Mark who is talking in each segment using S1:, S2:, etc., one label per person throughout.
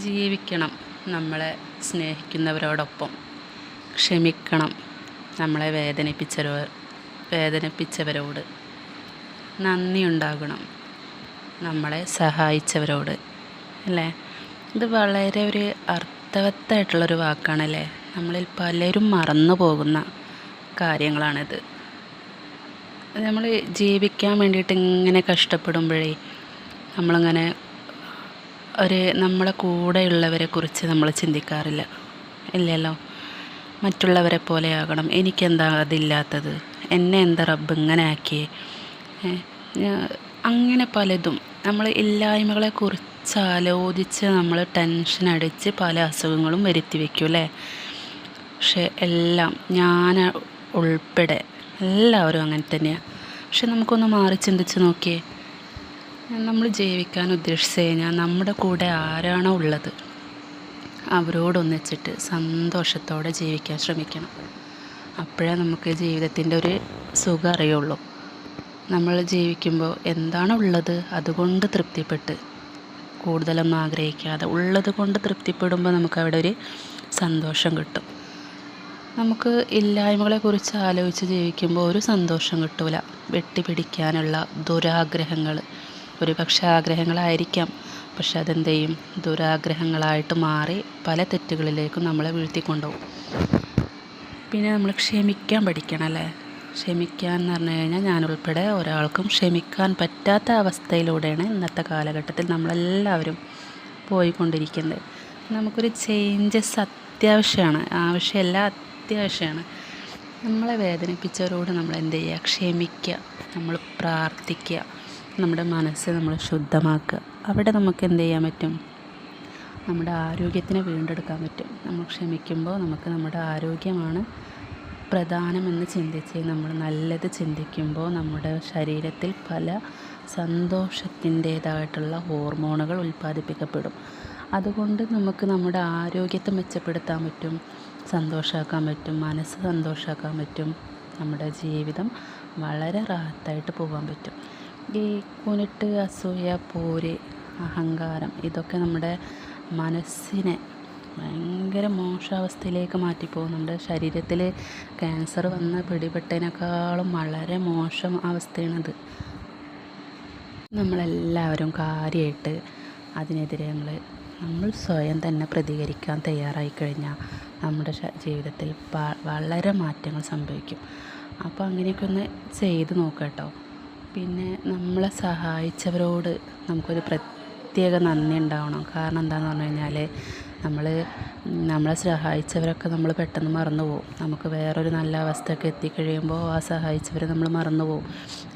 S1: ജീവിക്കണം നമ്മളെ സ്നേഹിക്കുന്നവരോടൊപ്പം. ക്ഷമിക്കണം നമ്മളെ വേദനിപ്പിച്ചവരോ വേദനിപ്പിച്ചവരോട്. നന്ദി ഉണ്ടാകണം നമ്മളെ സഹായിച്ചവരോട്. അല്ലേ? ഇത് വളരെ ഒരു അർത്ഥവത്തായിട്ടുള്ളൊരു വാക്കാണല്ലേ? നമ്മളിൽ പലരും മറന്നു പോകുന്ന കാര്യങ്ങളാണിത്. നമ്മൾ ജീവിക്കാൻ വേണ്ടിയിട്ട് ഇങ്ങനെ കഷ്ടപ്പെടുമ്പോഴേ നമ്മളിങ്ങനെ ഒരു നമ്മളെ കൂടെയുള്ളവരെ കുറിച്ച് നമ്മൾ ചിന്തിക്കാറില്ല. ഇല്ലല്ലോ? മറ്റുള്ളവരെ പോലെ ആകണം. എനിക്കെന്താ അതില്ലാത്തത്? എന്നെ എന്താ റബ്ബ് ഇങ്ങനെ ആക്കിയേ? അങ്ങനെ പലതും. നമ്മൾ ഇല്ലായ്മകളെ കുറിച്ച് ആലോചിച്ച് നമ്മൾ ടെൻഷൻ അടിച്ച് പല അസുഖങ്ങളും വരുത്തി വയ്ക്കും അല്ലേ? പക്ഷെ എല്ലാം ഞാൻ ഉൾപ്പെടെ എല്ലാവരും അങ്ങനെ തന്നെയാണ് പക്ഷെ നമുക്കൊന്ന് മാറി ചിന്തിച്ച് നോക്കിയേ. നമ്മൾ ജീവിക്കാൻ ഉദ്ദേശിച്ച് കഴിഞ്ഞാൽ നമ്മുടെ കൂടെ ആരാണോ ഉള്ളത് അവരോടൊന്നിച്ചിട്ട് സന്തോഷത്തോടെ ജീവിക്കാൻ ശ്രമിക്കണം. അപ്പോഴേ നമുക്ക് ജീവിതത്തിന്റെ ഒരു സുഖം അറിയുള്ളൂ. നമ്മൾ ജീവിക്കുമ്പോൾ എന്താണോ ഉള്ളത്? അതുകൊണ്ട് തൃപ്തിപ്പെട്ട്. കൂടുതലൊന്നും ആഗ്രഹിക്കാതെ ഉള്ളത് കൊണ്ട് തൃപ്തിപ്പെടുമ്പോൾ നമുക്ക് അവിടെ ഒരു സന്തോഷം കിട്ടും. നമുക്ക് ഇല്ലായ്മകളെക്കുറിച്ച് ആലോചിച്ച് ജീവിക്കുമ്പോൾ ഒരു സന്തോഷം കിട്ടൂല. വെട്ടിപ്പിടിക്കാനുള്ള ദുരാഗ്രഹങ്ങൾ ഒരു പക്ഷേ ആഗ്രഹങ്ങളായിരിക്കാം. പക്ഷെ അതെന്ത് ചെയ്യും ദുരാഗ്രഹങ്ങളായിട്ട് മാറി പല തെറ്റുകളിലേക്കും നമ്മളെ വീഴ്ത്തിക്കൊണ്ടുപോകും. പിന്നെ നമ്മൾ ക്ഷമിക്കാൻ പഠിക്കണം അല്ലേ? ക്ഷമിക്കാൻ എന്ന് പറഞ്ഞു കഴിഞ്ഞാൽ ഞാനുൾപ്പെടെ ഒരാൾക്കും ക്ഷമിക്കാൻ പറ്റാത്ത അവസ്ഥയിലൂടെയാണ് ഇന്നത്തെ കാലഘട്ടത്തിൽ നമ്മളെല്ലാവരും പോയിക്കൊണ്ടിരിക്കുന്നത്. നമുക്കൊരു ചേഞ്ചസ് അത്യാവശ്യമാണ്. ആവശ്യമല്ല അത്യാവശ്യമാണ്. നമ്മളെ വേദനിപ്പിച്ചവരോട് നമ്മൾ എന്ത് ചെയ്യുക? ക്ഷമിക്കുക. നമ്മൾ പ്രാർത്ഥിക്കുക. നമ്മുടെ മനസ്സ് നമ്മൾ ശുദ്ധമാക്കുക. അവിടെ നമുക്ക് എന്ത് ചെയ്യാൻ പറ്റും? നമ്മുടെ ആരോഗ്യത്തിനെ വീണ്ടെടുക്കാൻ പറ്റും. നമ്മൾ ക്ഷമിക്കുമ്പോൾ നമുക്ക് നമ്മുടെ ആരോഗ്യമാണ് പ്രധാനമെന്ന് ചിന്തിച്ച് നമ്മൾ നല്ലത് ചിന്തിക്കുമ്പോൾ നമ്മുടെ ശരീരത്തിൽ പല സന്തോഷത്തിന്റേതായിട്ടുള്ള ഹോർമോണുകൾ ഉൽപ്പാദിപ്പിക്കപ്പെടും. അതുകൊണ്ട് നമുക്ക് നമ്മുടെ ആരോഗ്യത്തെ മെച്ചപ്പെടുത്താൻ പറ്റും സന്തോഷമാക്കാൻ പറ്റും മനസ്സ് സന്തോഷമാക്കാൻ പറ്റും നമ്മുടെ ജീവിതം വളരെ റാഹത്തായിട്ട് പോകാൻ പറ്റും. ഈ കുനിട്ട് അസൂയ പോര് അഹങ്കാരം ഇതൊക്കെ നമ്മുടെ മനസ്സിനെ ഭയങ്കര മോശാവസ്ഥയിലേക്ക് മാറ്റിപ്പോകും നമ്മുടെ ശരീരത്തിൽ ക്യാൻസർ വന്ന് പിടിപെട്ടതിനേക്കാളും വളരെ മോശം അവസ്ഥയാണത്. നമ്മളെല്ലാവരും കാര്യമായിട്ട് അതിനെതിരെ നമ്മൾ നമ്മൾ സ്വയം തന്നെ പ്രതികരിക്കാൻ തയ്യാറായി കഴിഞ്ഞാൽ നമ്മുടെ ജീവിതത്തിൽ വളരെ മാറ്റങ്ങൾ സംഭവിക്കും. അപ്പോൾ അങ്ങനെയൊക്കെ ഒന്ന് ചെയ്ത് നോക്കാം കേട്ടോ. പിന്നെ നമ്മളെ സഹായിച്ചവരോട് നമുക്കൊരു പ്രത്യേക നന്ദി ഉണ്ടാവണം. കാരണം എന്താണെന്ന് പറഞ്ഞു കഴിഞ്ഞാൽ നമ്മൾ നമ്മളെ സഹായിച്ചവരൊക്കെ നമ്മൾ പെട്ടെന്ന് മറന്നു പോകും നമുക്ക് വേറൊരു നല്ല അവസ്ഥയൊക്കെ എത്തിക്കഴിയുമ്പോൾ ആ സഹായിച്ചവരെ നമ്മൾ മറന്നു പോകും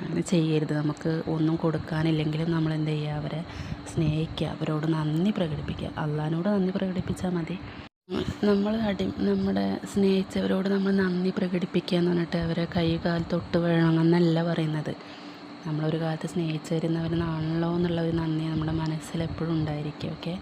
S1: അങ്ങനെ ചെയ്യരുത്. നമുക്ക് ഒന്നും കൊടുക്കാനില്ലെങ്കിലും നമ്മൾ എന്ത് ചെയ്യുക അവരെ സ്നേഹിക്കുക. അവരോട് നന്ദി പ്രകടിപ്പിക്കുക. അള്ളഹാനോട് നന്ദി പ്രകടിപ്പിച്ചാൽ മതി. നമ്മൾ അടി നമ്മുടെ സ്നേഹിച്ചവരോട് നമ്മൾ നന്ദി പ്രകടിപ്പിക്കുക എന്ന് പറഞ്ഞിട്ട് അവരെ കൈ കാൽ തൊട്ട് വേണമെന്നല്ല പറയുന്നത്. നമ്മളൊരു കാലത്ത് സ്നേഹിച്ചിരുന്നവരെന്നാണല്ലോ എന്നുള്ള ഒരു നന്ദി നമ്മുടെ മനസ്സിലെപ്പോഴും ഉണ്ടായിരിക്കും ഓക്കെ